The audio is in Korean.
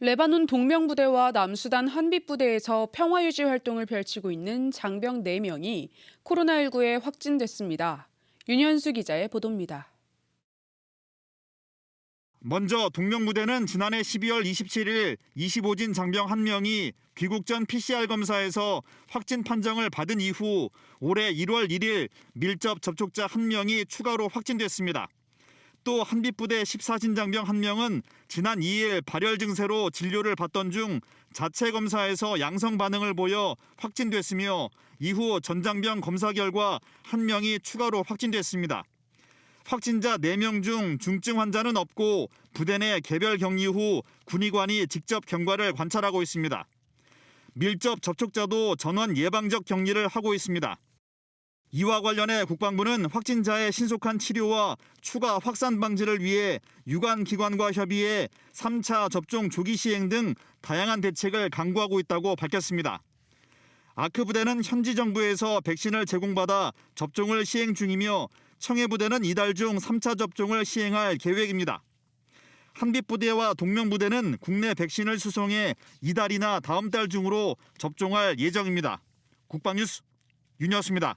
레바논 동명부대와 남수단 한빛부대에서 평화유지 활동을 펼치고 있는 장병 4명이 코로나19에 확진됐습니다. 윤현수 기자의 보도입니다. 먼저 동명부대는 지난해 12월 27일 25진 장병 1명이 귀국 전 PCR 검사에서 확진 판정을 받은 이후 올해 1월 1일 밀접 접촉자 1명이 추가로 확진됐습니다. 또 한빛부대 14진 장병 1명은 지난 2일 발열 증세로 진료를 받던 중 자체 검사에서 양성 반응을 보여 확진됐으며 이후 전장병 검사 결과 1명이 추가로 확진됐습니다. 확진자 4명 중 중증 환자는 없고 부대 내 개별 격리 후 군의관이 직접 경과를 관찰하고 있습니다. 밀접 접촉자도 전원 예방적 격리를 하고 있습니다. 이와 관련해 국방부는 확진자의 신속한 치료와 추가 확산 방지를 위해 유관 기관과 협의해 3차 접종 조기 시행 등 다양한 대책을 강구하고 있다고 밝혔습니다. 아크 부대는 현지 정부에서 백신을 제공받아 접종을 시행 중이며 청해 부대는 이달 중 3차 접종을 시행할 계획입니다. 한빛 부대와 동명 부대는 국내 백신을 수송해 이달이나 다음 달 중으로 접종할 예정입니다. 국방뉴스 윤여수입니다.